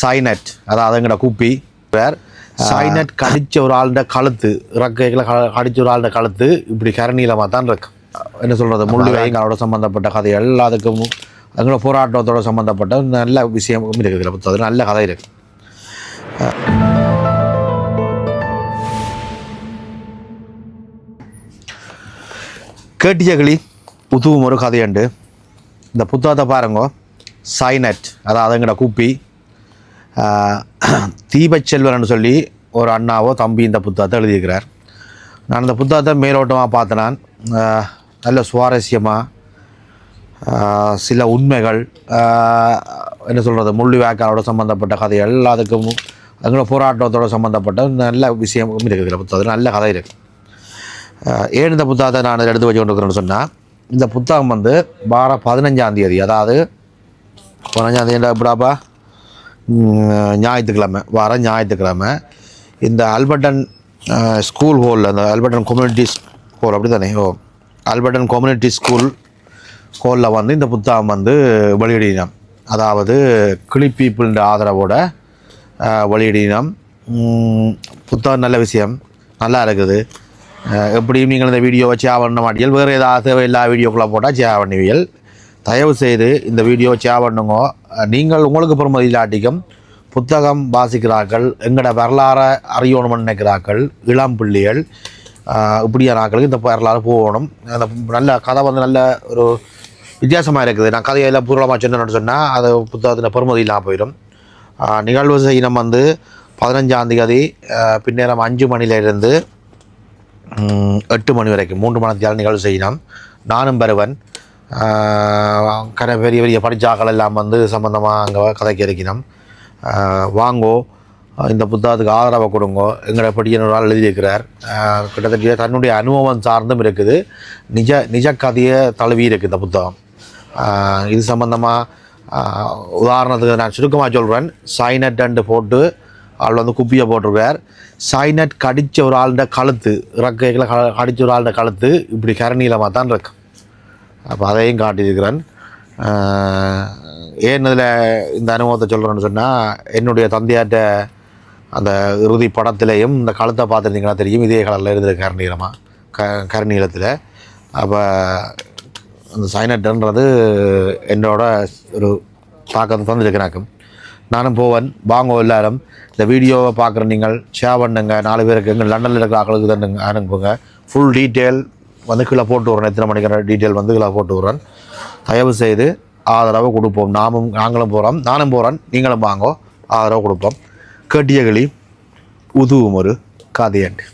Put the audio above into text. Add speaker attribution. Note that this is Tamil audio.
Speaker 1: சைனட் அதாவது எங்கட குப்பி வேர் சைனட் கடிச்ச ஒரு ஆளுட கழுத்து இறக்கைகளை கடிச்ச ஒரு ஆளுட கழுத்து இப்படி கரநீளமாக தான் இருக்கு. என்ன சொல்கிறது முள்ளு வைங்களோட சம்மந்தப்பட்ட கதை எல்லாத்துக்கும் எங்களோட போராட்டத்தோட சம்மந்தப்பட்ட நல்ல விஷயம் இருக்குது இதில். புத்தகத்தில் நல்ல கதை இருக்கு. கேட்டியகளி புதுவும் ஒரு கதையுண்டு. இந்த புத்தகத்தை பாருங்க. சைனட் அதாவது எங்கட குப்பி. தீபச்செல்வன் சொல்லி ஒரு அண்ணாவோ தம்பி இந்த புத்தகத்தை எழுதியிருக்கிறார். நான் அந்த புத்தகத்தை மேலோட்டமாக பார்த்தேன் நான் நல்ல சுவாரஸ்யமாக சில உண்மைகள் என்ன சொல்கிறது முள்ளிவேக்காரோட சம்மந்தப்பட்ட கதை எல்லாத்துக்கும் எங்களோட போராட்டத்தோட சம்மந்தப்பட்ட நல்ல விஷயம் இருக்குது இதில் புத்தகத்தில். நல்ல கதை இருக்குது ஏன் இந்த புத்தகத்தை நான் எடுத்து வச்சு கொண்டு சொன்னால் இந்த புத்தகம் வந்து வார பதினஞ்சாம் தேதி அதாவது பதினஞ்சாம் தேதி எப்படாப்பா ஞாயிற்றுக்கிழமை வார ஞாயிற்றுக்கிழமை இந்த அல்பர்டன் ஸ்கூல் ஹோலில் இந்த அல்பர்டன் கம்யூனிட்டி ஹோல் அப்படி தானே ஓ அல்பர்டன் கம்யூனிட்டி ஸ்கூல் ஹோலில் வந்து இந்த புத்தகம் வந்து வெளியிடினோம் அதாவது கிளி பீப்புள்ன்ற ஆதரவோட வெளியிடினோம் புத்தகம் நல்ல விஷயம் நல்லா இருக்குது. எப்படியும் நீங்கள் இந்த வீடியோவை சேவ் பண்ண மாட்டீர்கள் வேறு ஏதாவது தேவையில்லா வீடியோக்குள்ளே போட்டால் சேவ் பண்ணுவீர்கள் தயவு செய்து இந்த வீடியோ சேவ் பண்ணுங்க. நீங்கள் உங்களுக்கு பெருமதி இல்லாட்டிக்கும் புத்தகம் வாசிக்கிறார்கள் எங்களோட வரலாறை அறியணும்னு நினைக்கிறார்கள் இளம் பிள்ளைகள் இப்படியான ஆட்களுக்கு இந்த வரலாறு போகணும். அந்த நல்ல கதை வந்து நல்ல ஒரு வித்தியாசமாக இருக்குது. நான் கதையெல்லாம் பூர்வமாக சொன்னேன்னு சொன்னால் அது புத்தகத்தில் பெருமதி இல்லாமல் போயிடும். நிகழ்வு செய்யணும் வந்து பதினஞ்சாம் தேதி பின்னேரம் அஞ்சு மணியிலிருந்து எட்டு மணி வரைக்கும் மூன்று மணி நிகழ்வு செய்யணும். நானும் பருவன் கரை பெரிய பெரிய படிச்சாக்கள் எல்லாம் வந்து சம்மந்தமாக அங்கே கதைக்கு இருக்கணும் வாங்கோ இந்த புத்தகத்துக்கு ஆதரவை கொடுங்கோ எங்களை படிக்கிற ஒரு ஆள் எழுதியிருக்கிறார். கிட்டத்தட்ட தன்னுடைய அனுபவம் சார்ந்தும் இருக்குது. நிஜ நிஜ கதையை தழுவி இருக்குது இந்த புத்தகம். இது சம்மந்தமாக உதாரணத்துக்கு நான் சுருக்கமாக சொல்கிறேன் சைனட் அண்டு போட்டு ஆள் வந்து குப்பியை போட்டிருக்கார். சைனட் கடித்த ஒரு ஆளுட கழுத்து இறக்கைகளை க- ஒரு ஆளுட கழுத்து இப்படி கரணியிலமாக தான் இருக்கு. அப்போ அதையும் காட்டியிருக்கிறேன். ஏன் இதில் இந்த அனுபவத்தை சொல்கிறேன்னு சொன்னால் என்னுடைய தந்தையாட்ட அந்த இறுதி படத்துலேயும் இந்த கழுத்தை பார்த்துருந்தீங்கன்னா தெரியும்? இதே கலரில் இருந்தது கரநீளமாக க கரநீளத்தில் அப்போ அந்த சைனட்டுன்றது என்னோட ஒரு தாக்கத்தை தந்துருக்கு எனக்கு நானும் போவேன் வாங்கோ எல்லாரும். இந்த வீடியோவை பார்க்குற நீங்கள் ஷேர் பண்ணுங்கள் நாலு பேருக்கு எங்கள் லண்டனில் இருக்கிற ஆக்களுக்கு தந்துங்க அனுப்புங்க. ஃபுல் டீட்டெயில் வந்து கீழே போட்டு விட்றேன். எத்தனை மணிக்கான டீட்டெயில் வந்து கீழே போட்டு விட்றேன். தயவு செய்து ஆதரவு கொடுப்போம். நாமும் நாங்களும் போகிறோம் நானும் போகிறேன் நீங்களும் வாங்கோ. ஆதரவு கொடுப்போம். கட்டியகளி உதுவும் ஒரு கதையண்டு.